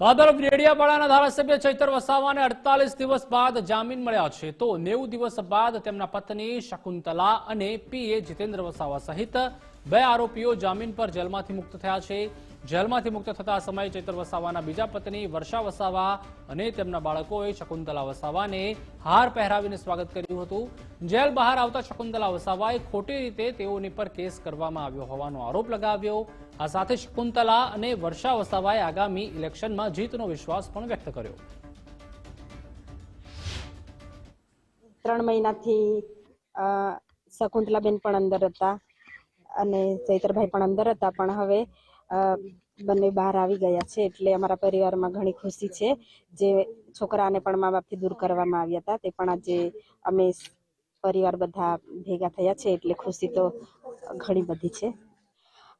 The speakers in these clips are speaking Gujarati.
આ તરફ ધારાસભ્ય ચૈતર વસાવાને અડતાલીસ દિવસ બાદ જામીન મળ્યા છે. તો નેવું દિવસ બાદ તેમના પત્ની શકુંતલા અને પીએ જીતેન્દ્ર વસાવા સહિત બે આરોપીઓ જામીન પર જેલમાંથી મુક્ત થયા છે. જેલમાંથી મુક્ત થતા સમયે ચૈતર વસાવાના બીજા પત્ની વર્ષા વસાવા અને તેમના બાળકોએ શકુંતલા વસાવાને હાર પહેરાવીને સ્વાગત કર્યું હતું. જેલ બહાર આવતા શકુંતલા વસાવાએ ખોટી રીતે તેઓની પર કેસ કરવામાં આવ્યો હોવાનો આરોપ લગાવ્યો. આ સાથે શકુંતલા અને વર્ષા વસાવાએ આગામી ઇલેક્શનમાં જીતનો વિશ્વાસ પણ વ્યક્ત કર્યો. ત્રણ મહિનાથી શકુંતલાબેન પણ અંદર હતા અને ચૈતરભાઈ પણ અંદર હતા, પણ હવે બંને બહાર આવી ગયા છે એટલે અમારા પરિવારમાં ઘણી ખુશી છે. જે છોકરાને પણ મા બાપથી દૂર કરવામાં આવ્યા હતા, તે પણ આજે અમે પરિવાર બધા ભેગા થયા છે એટલે ખુશી તો ઘણી બધી છે.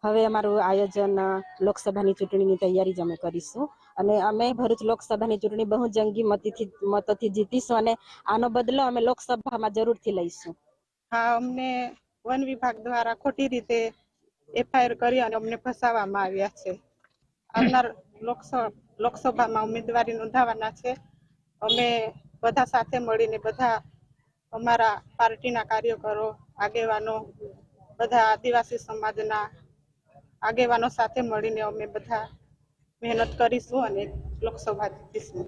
હવે અમારું આયોજન લોકસભાની ચૂંટણીની તૈયારી જ અમે કરીશું. અને અમે ભરૂચ લોકસભાની ચૂંટણી બહુ જંગી મતથી મતથી જીતીશું અને આનો બદલો અમે લોકસભામાં જરૂરથી લઈશું. હા, અમને વન વિભાગ દ્વારા ખોટી રીતે એફઆઈઆર કરી અને અમને ફસાવવામાં આવ્યા છે. આવનાર લોકસ- લોકસભામાં ઉમેદવારી નોંધાવાના છે. અમે બધા સાથે મળીને બધા અમારા પાર્ટીના કાર્યકરો, આગેવાનો, બધા આદિવાસી સમાજના આગેવાનો સાથે મળીને અમે બધા મહેનત કરીશું અને લોકસભા જીતીશું.